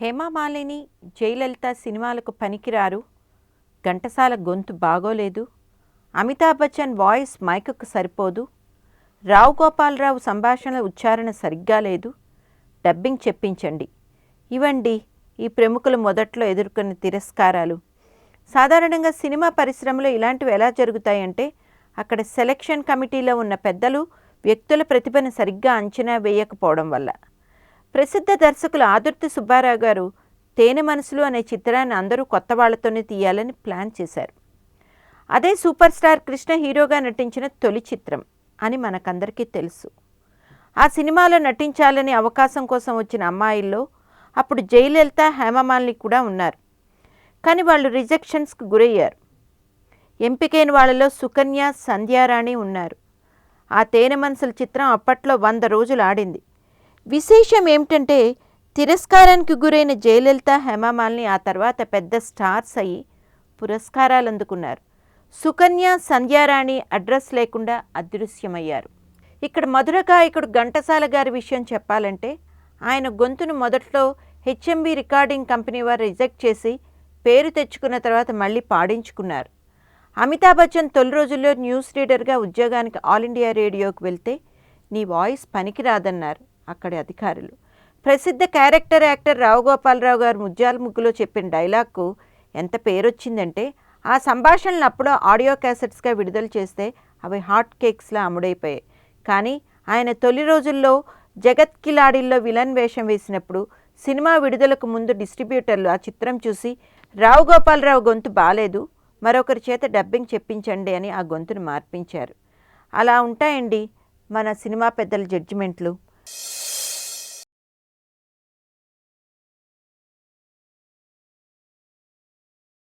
హేమామాలిని జయలలిత సినిమాలకు పనికిరారు. ఘంటసాల గొంతు బాగోలేదు. అమితాబ్ బచ్చన్ వాయిస్ మైకుకు సరిపోదు. రావు గోపాలరావు సంభాషణల ఉచ్చారణ సరిగ్గా లేదు. డబ్బింగ్ చెప్పించండి. ఇవండి ఈ ప్రముఖులు మొదట్లో ఎదుర్కొన్న తిరస్కారాలు. సాధారణంగా సినిమా పరిశ్రమలో ఇలాంటివి ఎలా జరుగుతాయంటే అక్కడ సెలక్షన్ కమిటీలో ఉన్న పెద్దలు వ్యక్తుల ప్రతిభను సరిగ్గా అంచనా వేయకపోవడం వల్ల. ప్రసిద్ధ దర్శకులు ఆదుర్తి సుబ్బారావు గారు తేనె మనసులు అనే చిత్రాన్ని అందరూ కొత్త వాళ్ళతోనే తీయాలని ప్లాన్ చేశారు. అదే సూపర్ స్టార్ కృష్ణ హీరోగా నటించిన తొలి చిత్రం అని మనకందరికీ తెలుసు. ఆ సినిమాలో నటించాలని అవకాశం కోసం వచ్చిన అమ్మాయిల్లో అప్పుడు జయలలిత హేమమాలిని కూడా ఉన్నారు. కానీ వాళ్ళు రిజెక్షన్స్కి గురయ్యారు. ఎంపికైన వాళ్ళలో సుకన్య సంధ్యారాణి ఉన్నారు. ఆ తేనె మనసుల చిత్రం అప్పట్లో వంద రోజులు ఆడింది. విశేషం ఏమిటంటే తిరస్కారానికి గురైన జయలలిత హేమమాలిని ఆ తర్వాత పెద్ద స్టార్స్ అయ్యి పురస్కారాలు అందుకున్నారు సుకన్య సంధ్యారాణి అడ్రస్ లేకుండా అదృశ్యమయ్యారు. ఇక్కడ మధుర గాయకుడు ఘంటసాల గారి విషయం చెప్పాలంటే ఆయన గొంతును మొదట్లో హెచ్ఎంబి రికార్డింగ్ కంపెనీ వారు రిజెక్ట్ చేసి పేరు తెచ్చుకున్న తర్వాత మళ్ళీ పాడించుకున్నారు. అమితాబ్ బచ్చన్ తొలి రోజుల్లో న్యూస్ రీడర్గా ఉద్యోగానికి ఆల్ ఇండియా రేడియోకి వెళ్తే నీ వాయిస్ పనికిరాదన్నారు అక్కడి అధికారులు. ప్రసిద్ధ క్యారెక్టర్ యాక్టర్ రావు గోపాలరావు గారు ముత్యాల ముగ్గులో చెప్పిన డైలాగ్కు ఎంత పేరొచ్చిందంటే ఆ సంభాషణలు అప్పుడో ఆడియో క్యాసెట్స్గా విడుదల చేస్తే అవి హాట్ కేక్స్లా అమ్ముడైపోయాయి. కానీ ఆయన తొలి రోజుల్లో జగత్ కిలాడిల్లో విలన్ వేషం వేసినప్పుడు సినిమా విడుదలకు ముందు డిస్ట్రిబ్యూటర్లు ఆ చిత్రం చూసి రావు గోపాలరావు గొంతు బాలేదు మరొకరి చేత డబ్బింగ్ చెప్పించండి అని ఆ గొంతును మార్పించారు. అలా ఉంటాయండి మన సినిమా పెద్దల జడ్జిమెంట్లు